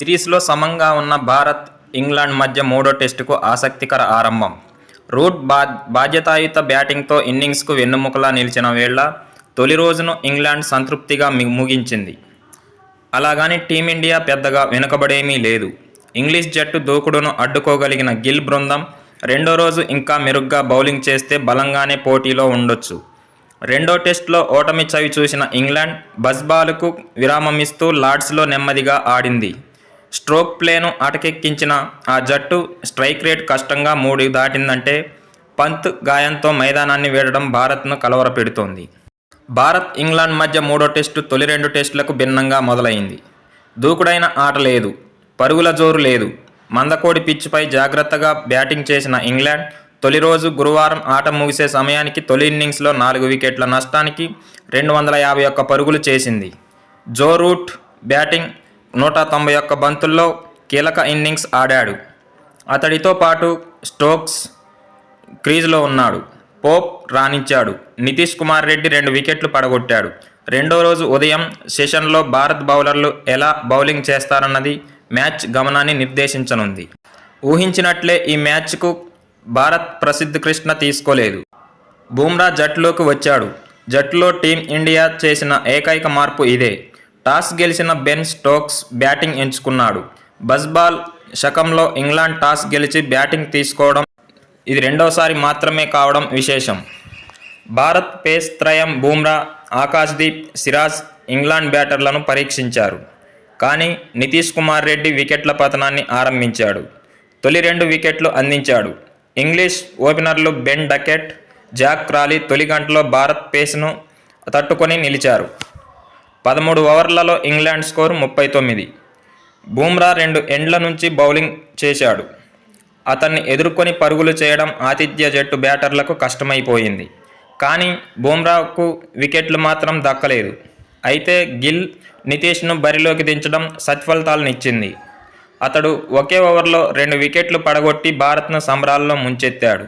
సిరీస్లో సమంగా ఉన్న భారత్ ఇంగ్లాండ్ మధ్య మూడో టెస్టుకు ఆసక్తికర ఆరంభం. రూట్ బా బాధ్యతాయుత బ్యాటింగ్తో ఇన్నింగ్స్కు వెన్నుముకలా నిలిచిన వేళ తొలి రోజును ఇంగ్లాండ్ సంతృప్తిగా ముగించింది. అలాగని టీమిండియా పెద్దగా వెనుకబడేమీ లేదు. ఇంగ్లీష్ జట్టు దూకుడును అడ్డుకోగలిగిన గిల్ బృందం రెండో రోజు ఇంకా మెరుగ్గా బౌలింగ్ చేస్తే బలంగానే పోటీలో ఉండొచ్చు. రెండో టెస్ట్లో ఓటమి చవి చూసిన ఇంగ్లాండ్ బజ్బాల్కు విరామమిస్తూ లార్డ్స్లో నెమ్మదిగా ఆడింది. స్ట్రోక్ ప్లేను అటకెక్కించిన ఆ జట్టు స్ట్రైక్ రేట్ కష్టంగా మూడు దాటిందంటే పంత్ గాయంతో మైదానాన్ని వేడడం భారత్ను కలవరపెడుతోంది. భారత్ ఇంగ్లాండ్ మధ్య మూడో టెస్టు తొలి రెండు టెస్టులకు భిన్నంగా మొదలైంది. దూకుడైన ఆట లేదు పరుగుల జోరు లేదు. మందకోడి పిచ్చుపై జాగ్రత్తగా బ్యాటింగ్ చేసిన ఇంగ్లాండ్ తొలి రోజు గురువారం ఆట ముగిసే సమయానికి తొలి ఇన్నింగ్స్లో నాలుగు వికెట్ల నష్టానికి రెండు వందల యాభై ఒక్క పరుగులు చేసింది. జో రూట్ బ్యాటింగ్ నూట తొంభై ఒక్క బంతుల్లో కీలక ఇన్నింగ్స్ ఆడాడు. అతడితో పాటు స్టోక్స్ క్రీజ్లో ఉన్నాడు. పోప్ రాణించాడు. నితీష్ కుమార్ రెడ్డి రెండు వికెట్లు పడగొట్టాడు. రెండో రోజు ఉదయం సెషన్లో భారత్ బౌలర్లు ఎలా బౌలింగ్ చేస్తారన్నది మ్యాచ్ గమనాన్ని నిర్దేశించనుంది. ఊహించినట్లే ఈ మ్యాచ్కు భారత్ ప్రసిద్ధ్ కృష్ణ తీసుకోలేదు. బూమ్రా జట్టులోకి వచ్చాడు. జట్టులో టీం ఇండియా చేసిన ఏకైక మార్పు ఇదే. టాస్ గెలిచిన బెన్ స్టోక్స్ బ్యాటింగ్ ఎంచుకున్నాడు. బజ్బాల్ శకంలో ఇంగ్లాండ్ టాస్ గెలిచి బ్యాటింగ్ తీసుకోవడం ఇది రెండోసారి మాత్రమే కావడం విశేషం. భారత్ పేస్ త్రయం బూమ్రా ఆకాశ్దీప్ సిరాజ్ ఇంగ్లాండ్ బ్యాటర్లను పరీక్షించారు. కానీ నితీష్ కుమార్ రెడ్డి వికెట్ల పతనాన్ని ఆరంభించాడు. తొలి రెండు వికెట్లు అందించాడు. ఇంగ్లీష్ ఓపెనర్లు బెన్ డకెట్ జాక్ క్రాలీ తొలి గంటలో భారత్ పేస్ను తట్టుకొని నిలిచారు. పదమూడు ఓవర్లలో ఇంగ్లాండ్ స్కోర్ ముప్పై తొమ్మిది. బూమ్రా రెండు ఎండ్ల నుంచి బౌలింగ్ చేశాడు. అతన్ని ఎదుర్కొని పరుగులు చేయడం ఆతిథ్య జట్టు బ్యాటర్లకు కష్టమైపోయింది. కానీ బూమ్రాకు వికెట్లు మాత్రం దక్కలేదు. అయితే గిల్ నితీష్ను బరిలోకి దించడం సత్ఫలితాలనిచ్చింది. అతడు ఒకే ఓవర్లో రెండు వికెట్లు పడగొట్టి భారత్ను సంబరాల్లో ముంచెత్తాడు.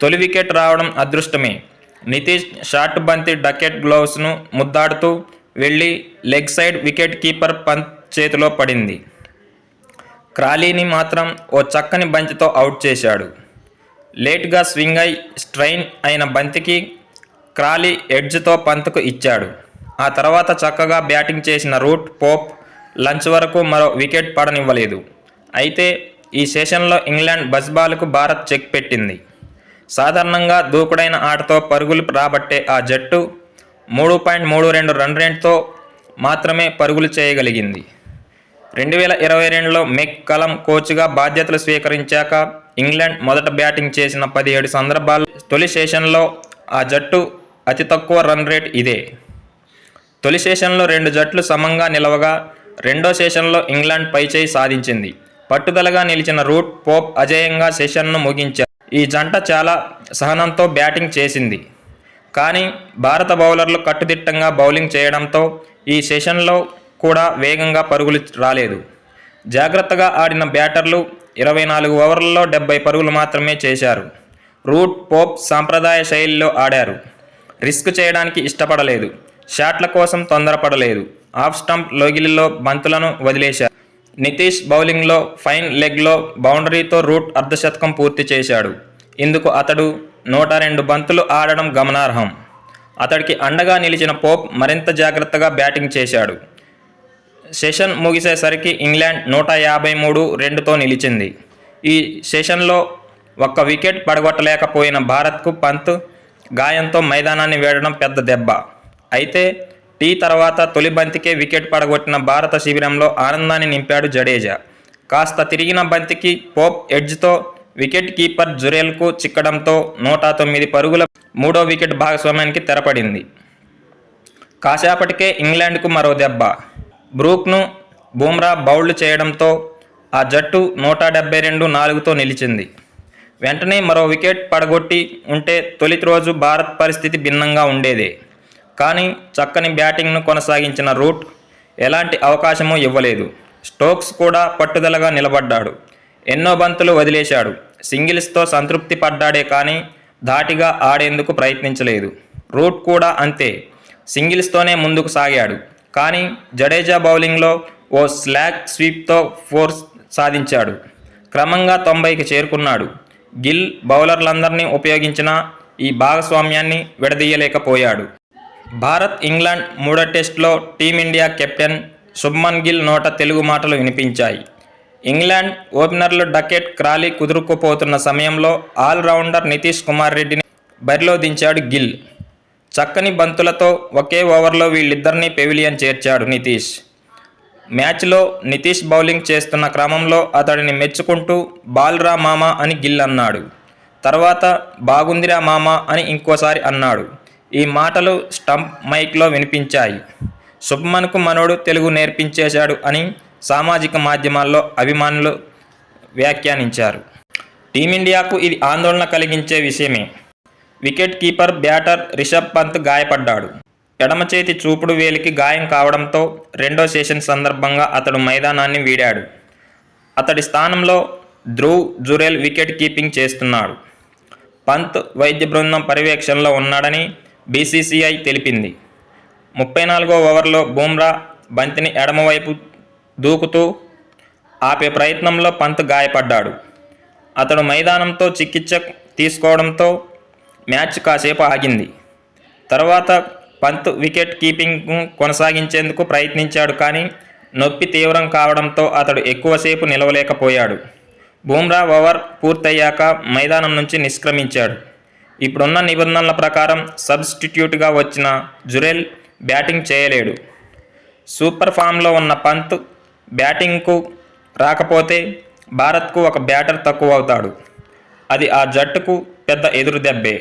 తొలి వికెట్ రావడం అదృష్టమే. నితీష్ షార్ట్ బంతి డకెట్ గ్లోవ్స్ను ముద్దాడుతూ వెళ్ళి leg side wicket keeper Pant చేతిలో పడింది. క్రాలీని మాత్రం ఓ చక్కని బంతితో అవుట్ చేశాడు. లేట్గా స్వింగ్ అయి స్ట్రైన్ అయిన బంతికి క్రాలీ ఎడ్జ్తో పంత్కు ఇచ్చాడు. ఆ తర్వాత చక్కగా బ్యాటింగ్ చేసిన రూట్ పోప్ లంచ్ వరకు మరో వికెట్ పడనివ్వలేదు. అయితే ఈ సెషన్లో ఇంగ్లాండ్ బజ్బాల్కు భారత్ చెక్ పెట్టింది. సాధారణంగా దూకుడైన ఆటతో పరుగులు రాబట్టే ఆ జట్టు మూడు పాయింట్ మూడు రెండు రన్ రేట్తో మాత్రమే పరుగులు చేయగలిగింది. రెండు వేల ఇరవై రెండులో మెక్ కలం కోచ్గా బాధ్యతలు స్వీకరించాక ఇంగ్లాండ్ మొదట బ్యాటింగ్ చేసిన పదిహేడు సందర్భాలు తొలి సెషన్లో ఆ జట్టు అతి తక్కువ రన్ రేట్ ఇదే. తొలి సెషన్లో రెండు జట్లు సమంగా నిలవగా రెండో సెషన్లో ఇంగ్లాండ్ పైచేయి సాధించింది. పట్టుదలగా నిలిచిన రూట్ పోప్ అజేయంగా సెషన్ను ముగించారు. ఈ జంట చాలా సహనంతో బ్యాటింగ్ చేసింది. కానీ భారత బౌలర్లు కట్టుదిట్టంగా బౌలింగ్ చేయడంతో ఈ సెషన్లో కూడా వేగంగా పరుగులు రాలేదు. జాగ్రత్తగా ఆడిన బ్యాటర్లు ఇరవై నాలుగు ఓవర్లలో డెబ్బై పరుగులు మాత్రమే చేశారు. రూట్ పోప్ సాంప్రదాయ శైలిలో ఆడారు. రిస్క్ చేయడానికి ఇష్టపడలేదు. షాట్ల కోసం తొందరపడలేదు. ఆఫ్ స్టంప్ లోగిలిలో బంతులను వదిలేశారు. నితీష్ బౌలింగ్లో ఫైన్ లెగ్లో బౌండరీతో రూట్ అర్ధశతకం పూర్తి చేశాడు. ఇందుకు అతడు నూట రెండు బంతులు ఆడడం గమనార్హం. అతడికి అండగా నిలిచిన పోప్ మరింత జాగ్రత్తగా బ్యాటింగ్ చేశాడు. సెషన్ ముగిసేసరికి ఇంగ్లాండ్ నూట యాభై మూడు రెండుతో నిలిచింది. ఈ సెషన్లో ఒక్క వికెట్ పడగొట్టలేకపోయిన భారత్కు పంత్ గాయంతో మైదానాన్ని వేయడం పెద్ద దెబ్బ. అయితే టీ తర్వాత తొలి బంతికే వికెట్ పడగొట్టిన భారత శిబిరంలో ఆనందాన్ని నింపాడు జడేజా. కాస్త తిరిగిన బంతికి పోప్ ఎడ్జ్తో వికెట్ కీపర్ జురేల్కు చిక్కడంతో నూట తొమ్మిది పరుగుల మూడో వికెట్ భాగస్వామ్యానికి తెరపడింది. కాసేపటికే ఇంగ్లాండ్కు మరో దెబ్బ. బ్రూక్ను బూమ్రా బౌల్డ్ చేయడంతో ఆ జట్టు నూట డెబ్బై రెండు నాలుగుతో నిలిచింది. వెంటనే మరో వికెట్ పడగొట్టి ఉంటే తొలి రోజు భారత్ పరిస్థితి భిన్నంగా ఉండేదే. కానీ చక్కని బ్యాటింగ్ను కొనసాగించిన రూట్ ఎలాంటి అవకాశమూ ఇవ్వలేదు. స్టోక్స్ కూడా పట్టుదలగా నిలబడ్డాడు. ఎన్నో బంతులు వదిలేశాడు. సింగిల్స్తో సంతృప్తి పడ్డాడే కానీ ధాటిగా ఆడేందుకు ప్రయత్నించలేదు. రూట్ కూడా అంతే. సింగిల్స్తోనే ముందుకు సాగాడు. కానీ జడేజా బౌలింగ్లో ఓ స్లాగ్ స్వీప్తో ఫోర్స్ సాధించాడు. క్రమంగా తొంభైకి చేరుకున్నాడు. గిల్ బౌలర్లందరినీ ఉపయోగించిన ఈ భాగస్వామ్యాన్ని విడదీయలేకపోయాడు. భారత్ ఇంగ్లాండ్ మూడో టెస్టులో టీమిండియా కెప్టెన్ శుభ్మన్ గిల్ నోట తెలుగు మాటలు వినిపించాయి. ఇంగ్లాండ్ ఓపెనర్లు డకెట్ క్రాలీ కుదురుకుపోతున్న సమయంలో ఆల్రౌండర్ నితీష్ కుమార్ రెడ్డిని బరిలో దించాడు గిల్. చక్కని బంతులతో ఒకే ఓవర్లో వీళ్ళిద్దరినీ పెవిలియన్ చేర్చాడు నితీష్. మ్యాచ్లో నితీష్ బౌలింగ్ చేస్తున్న క్రమంలో అతడిని మెచ్చుకుంటూ బాల్రా మామ అని గిల్ అన్నాడు. తర్వాత బాగుందిరా మామ అని ఇంకోసారి అన్నాడు. ఈ మాటలు స్టంప్ మైక్లో వినిపించాయి. శుభ్మన్కు మనోడు తెలుగు నేర్పించేశాడు అని సామాజిక మాధ్యమాల్లో అభిమానులు వ్యాఖ్యానించారు. టీమిండియాకు ఇది ఆందోళన కలిగించే విషయమే. Wicket keeper batter Rishabh Pant గాయపడ్డాడు. ఎడమ చేతి చూపుడు వేలికి గాయం కావడంతో రెండో సెషన్ సందర్భంగా అతడు మైదానాన్ని వీడాడు. అతడి స్థానంలో ధ్రువ్ జురేల్ వికెట్ కీపింగ్ చేస్తున్నాడు. పంత్ వైద్య బృందం పర్యవేక్షణలో ఉన్నాడని బీసీసీఐ తెలిపింది. ముప్పై నాలుగో ఓవర్లో బూమ్రా బంతిని ఎడమవైపు దూకుతూ ఆపే ప్రయత్నంలో పంత్ గాయపడ్డాడు. అతడు మైదానంతో చికిత్స తీసుకోవడంతో మ్యాచ్ కాసేపు ఆగింది. తర్వాత పంత్ వికెట్ కీపింగ్ కొనసాగించేందుకు ప్రయత్నించాడు కానీ నొప్పి తీవ్రం కావడంతో అతడు ఎక్కువసేపు నిలవలేకపోయాడు. బూమ్రా ఓవర్ పూర్తయ్యాక మైదానం నుంచి నిష్క్రమించాడు. ఇప్పుడున్న నిబంధనల ప్రకారం సబ్స్టిట్యూట్గా వచ్చిన జురెల్ బ్యాటింగ్ చేయలేడు. సూపర్ ఫామ్లో ఉన్న పంత్ బ్యాటింగ్కు రాకపోతే భారత్కు ఒక బ్యాటర్ తక్కువ అవుతాడు అది ఆ జట్టుకు పెద్ద ఎదురు దెబ్బే